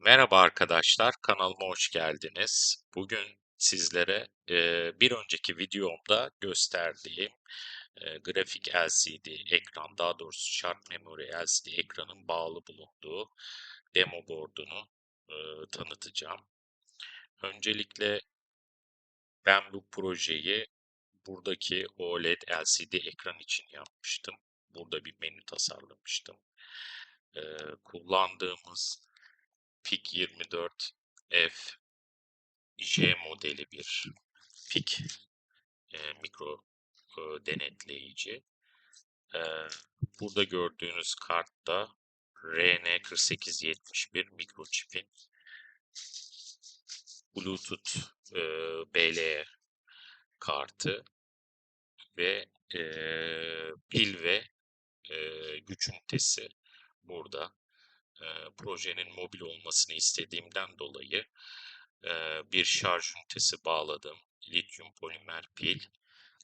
Merhaba arkadaşlar, kanalıma hoş geldiniz. Bugün sizlere e, bir önceki videomda gösterdiğim e, grafik LCD ekran, daha doğrusu Sharp Memory LCD ekranın bağlı bulunduğu demo board'unu e, tanıtacağım. Öncelikle ben bu projeyi buradaki OLED LCD ekran için yapmıştım. Burada bir menü tasarlamıştım. E, kullandığımız PIC 24 F J modeli bir PIC e, mikro e, denetleyici. E, burada gördüğünüz kartta RN4871 mikroçipin Bluetooth e, BLE kartı ve e, pil ve e, güç ünitesi burada. E, projenin mobil olmasını istediğimden dolayı e, bir şarj ünitesi bağladım. Lityum polimer pil.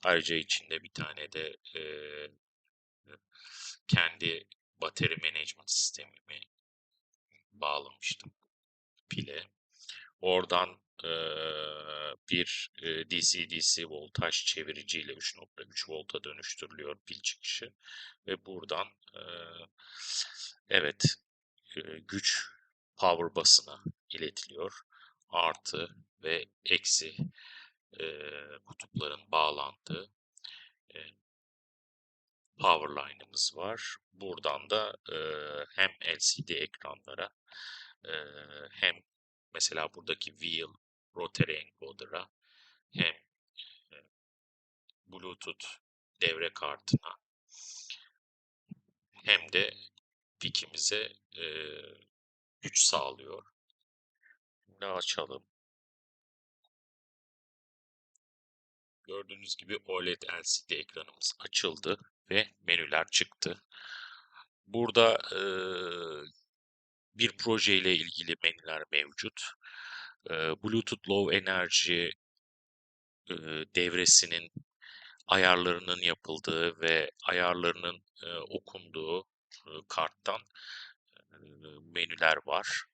Ayrıca içinde bir tane de e, kendi bateri management sistemimi bağlamıştım pile. Oradan e, bir e, DC-DC voltaj çeviriciyle 3.3 volta dönüştürülüyor pil çıkışı ve buradan e, evet güç power basına iletiliyor. Artı ve eksi e, kutupların bağlandığı e, power line'ımız var. Buradan da e, hem LCD ekranlara e, hem mesela buradaki wheel rotary encoder'a hem e, Bluetooth devre kartına hem de pikimize e, güç sağlıyor. Şimdi açalım. Gördüğünüz gibi OLED LCD ekranımız açıldı ve menüler çıktı. Burada e, bir proje ile ilgili menüler mevcut. E, Bluetooth Low Energy e, devresinin ayarlarının yapıldığı ve ayarlarının e, okunduğu karttan menüler var.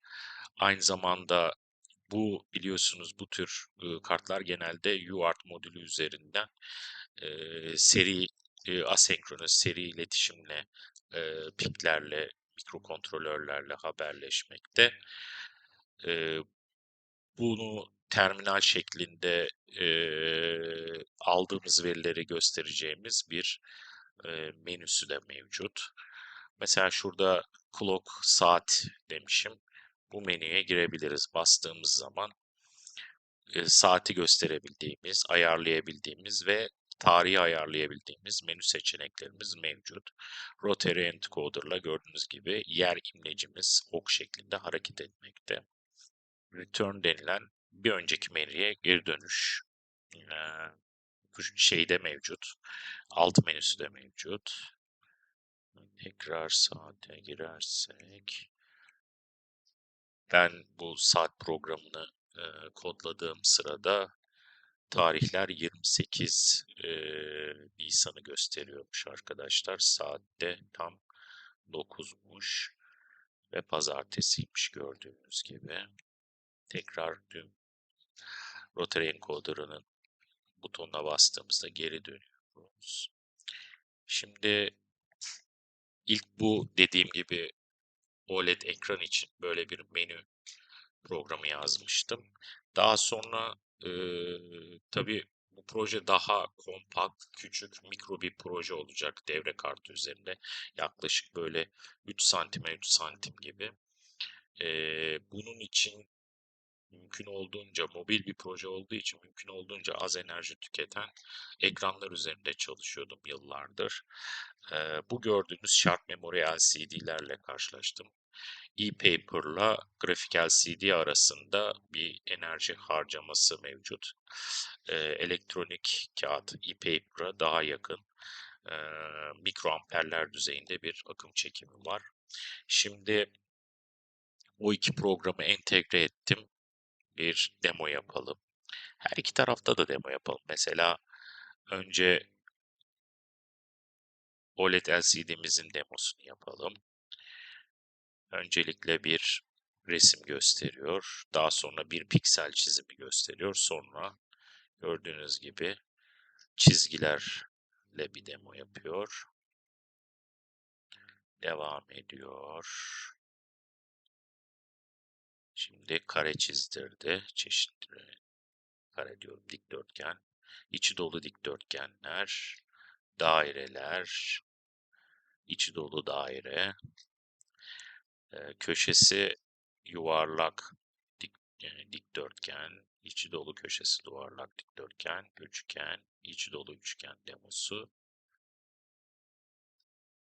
Aynı zamanda bu biliyorsunuz bu tür kartlar genelde UART modülü üzerinden seri asenkronus seri iletişimle piklerle mikrokontrolörlerle haberleşmekte. Bunu terminal şeklinde e, aldığımız verileri göstereceğimiz bir e, menüsü de mevcut. Mesela şurada clock saat demişim. Bu menüye girebiliriz. Bastığımız zaman e, saati gösterebildiğimiz, ayarlayabildiğimiz ve tarihi ayarlayabildiğimiz menü seçeneklerimiz mevcut. Rotary encoder'la gördüğünüz gibi yer imlecimiz ok şeklinde hareket etmekte. Return denilen bir önceki menüye geri dönüş şeyde mevcut. Alt menüsü de mevcut. Tekrar saate girersek ben bu saat programını e, kodladığım sırada tarihler 28 e, Nisan'ı gösteriyormuş arkadaşlar. Saatte tam 9'muş ve pazartesiymiş gördüğünüz gibi. Tekrar dün rotary encoder'ının butonuna bastığımızda geri dönüyoruz. Şimdi ilk bu dediğim gibi OLED ekran için böyle bir menü programı yazmıştım. Daha sonra e, tabii bu proje daha kompakt, küçük, mikro bir proje olacak devre kartı üzerinde. Yaklaşık böyle 3 santime 3 santim gibi. E, bunun için mümkün olduğunca mobil bir proje olduğu için mümkün olduğunca az enerji tüketen ekranlar üzerinde çalışıyordum yıllardır. E, bu gördüğünüz Sharp Memory LCD'lerle karşılaştım e-paper'la grafik LCD arasında bir enerji harcaması mevcut. E, elektronik kağıt e-paper'a daha yakın e, mikroamperler düzeyinde bir akım çekimi var. Şimdi o iki programı entegre ettim. Bir demo yapalım. Her iki tarafta da demo yapalım. Mesela önce OLED LCD'mizin demosunu yapalım. Öncelikle bir resim gösteriyor. Daha sonra bir piksel çizimi gösteriyor. Sonra gördüğünüz gibi çizgilerle bir demo yapıyor. Devam ediyor. Şimdi kare çizdirdi. Çeşitli kare diyorum dikdörtgen. içi dolu dikdörtgenler, daireler, içi dolu daire, e, köşesi yuvarlak dik, yani dikdörtgen, içi dolu köşesi yuvarlak dikdörtgen, üçgen, içi dolu üçgen demosu.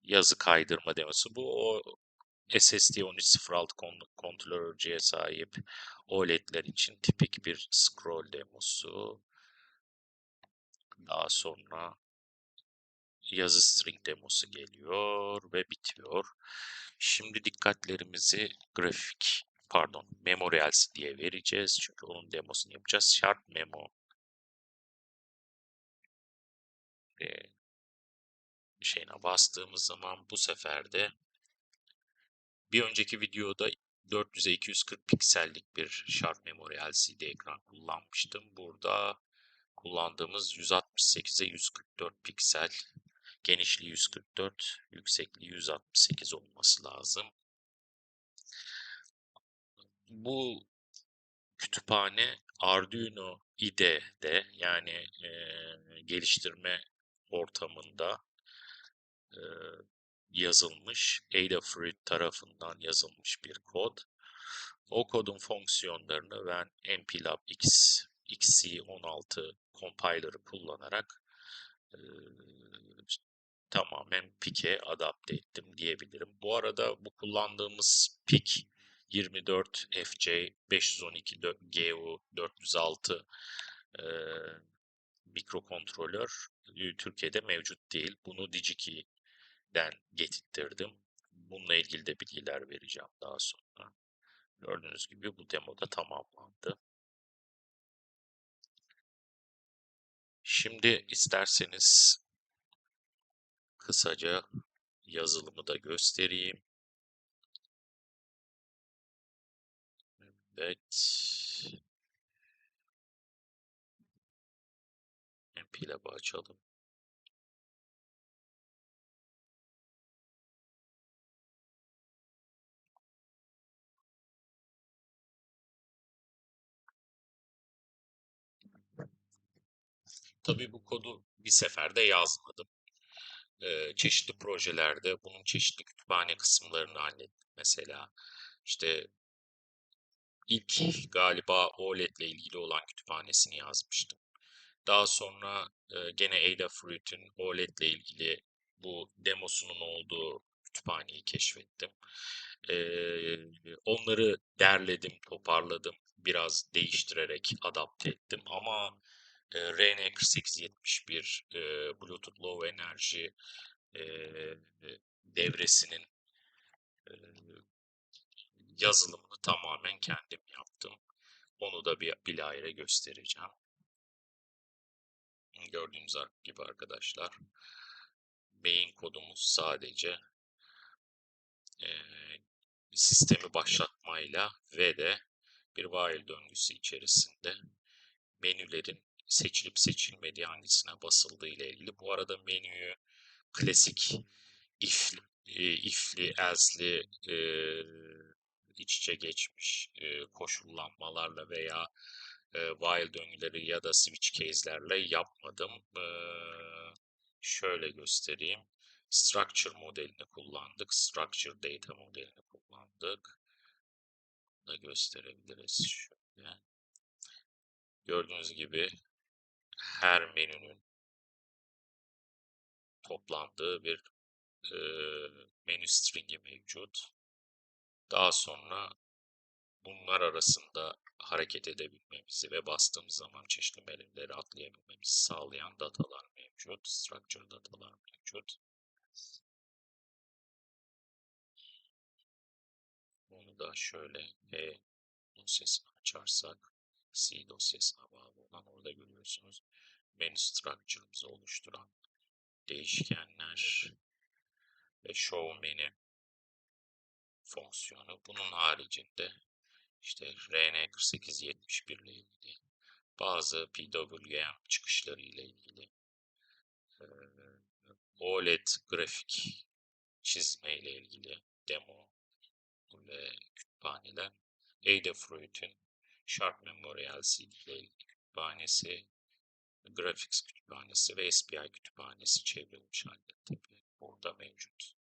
Yazı kaydırma demosu. Bu o SSD 1306 kontrolörcüye sahip OLED'ler için tipik bir scroll demosu. Daha sonra yazı string demosu geliyor ve bitiyor. Şimdi dikkatlerimizi grafik, pardon, memory LCD'ye vereceğiz. Çünkü onun demosunu yapacağız. Sharp memo şeyine bastığımız zaman bu sefer de bir önceki videoda 400'e 240 piksellik bir Sharp Memory LCD ekran kullanmıştım. Burada kullandığımız 168'e 144 piksel. Genişliği 144, yüksekliği 168 olması lazım. Bu kütüphane Arduino IDE'de yani e, geliştirme ortamında e, yazılmış, Adafruit tarafından yazılmış bir kod. O kodun fonksiyonlarını ben MPLAB X, XC16 compiler'ı kullanarak e, tamamen PIC'e adapte ettim diyebilirim. Bu arada bu kullandığımız PIC 24 FC 512 GU 406 e, mikrokontrolör Türkiye'de mevcut değil. Bunu DigiKey'den getirttirdim. Bununla ilgili de bilgiler vereceğim daha sonra. Gördüğünüz gibi bu demo da tamamlandı. Şimdi isterseniz kısaca yazılımı da göstereyim. Evet. MPLAB'ı açalım. Tabii bu kodu bir seferde yazmadım. Ee, çeşitli projelerde bunun çeşitli kütüphane kısımlarını hallettim. Mesela işte ilk galiba OLED ile ilgili olan kütüphanesini yazmıştım. Daha sonra e, gene Adafruit'in OLED ile ilgili bu demosunun olduğu kütüphaneyi keşfettim. E, onları derledim, toparladım, biraz değiştirerek adapte ettim ama e, RN4871 e, Bluetooth Low Energy e, devresinin e, yazılımını tamamen kendim yaptım. Onu da bir bilahare göstereceğim. Gördüğünüz gibi arkadaşlar main kodumuz sadece e, sistemi başlatmayla ve de bir while döngüsü içerisinde menülerin seçilip seçilmediği hangisine basıldığı ile ilgili. Bu arada menüyü klasik ifli, e, ifli, else'li e, iç içe geçmiş e, koşullanmalarla veya e, while döngüleri ya da switch case'lerle yapmadım. Şöyle göstereyim. Structure modelini kullandık. Structure data modelini kullandık. da gösterebiliriz şöyle. Gördüğünüz gibi her menünün toplandığı bir e, menü stringi mevcut. Daha sonra bunlar arasında hareket edebilmemizi ve bastığımız zaman çeşitli menüleri atlayabilmemizi sağlayan datalar mevcut. Structure datalar mevcut. Bunu da şöyle E dosyasını açarsak C dosyasına bağlı olan orada görüyorsunuz. Menü structure'ımızı oluşturan değişkenler ve show menü fonksiyonu. Bunun haricinde işte RN4871 ile ilgili bazı PWM çıkışları ile ilgili OLED grafik çizme ile ilgili demo ve kütüphaneler Adafruit'in Sharp ile ilgili kütüphanesi, Graphics kütüphanesi ve SPI kütüphanesi çevrilmiş halde tabii burada mevcut.